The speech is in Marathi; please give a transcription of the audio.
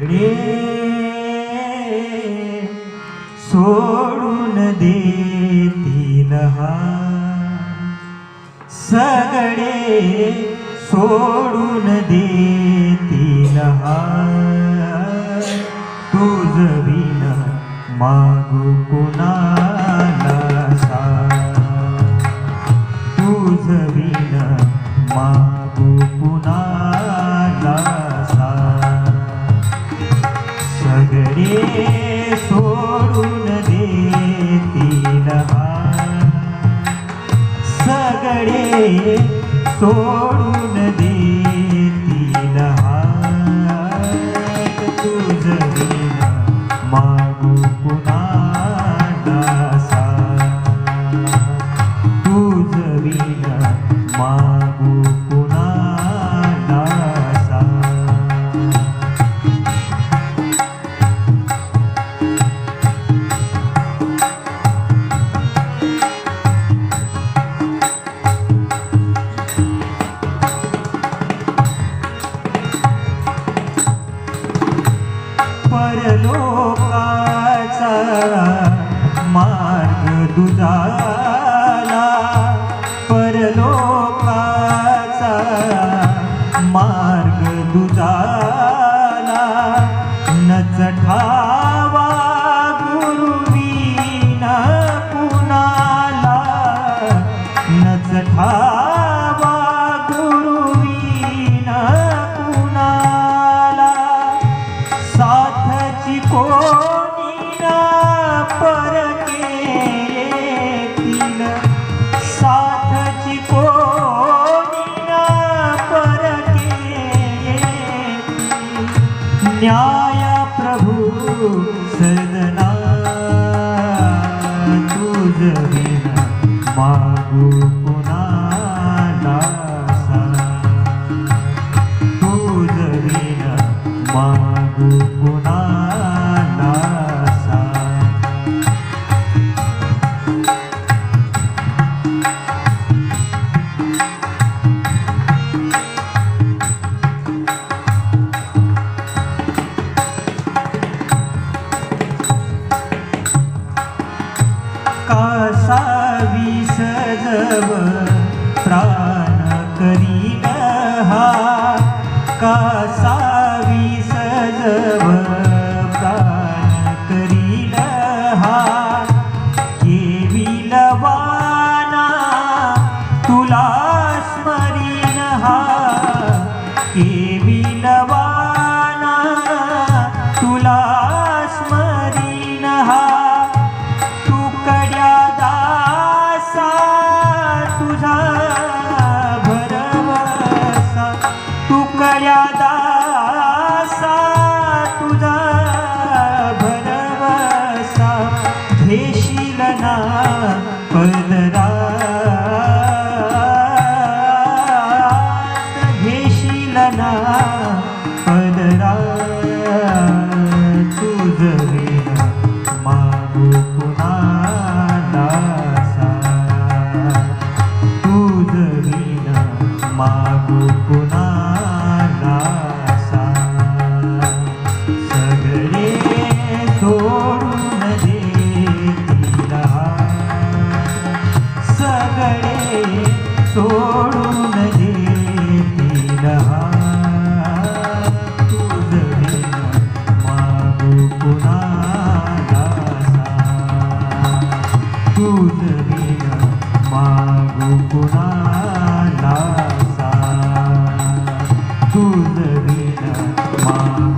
रे सोडून देतील हा सगळे सोडून देतील हा तुझ विन मागू कुणाला सा. तुझ विन मागू कुणाला सगळे सोडून देतील हात तुझ मागू पुन्हा लोकाचा मार्ग दुजाला परलोकाचा मार्ग दुजाला नच ठावा गुरुवीना कुणाला नच न्याय प्रभू सदना तुझ विन मागू कासावी सजव प्राण करीन हा कासावी सजव বেশি मागुणाला तुझ विना मा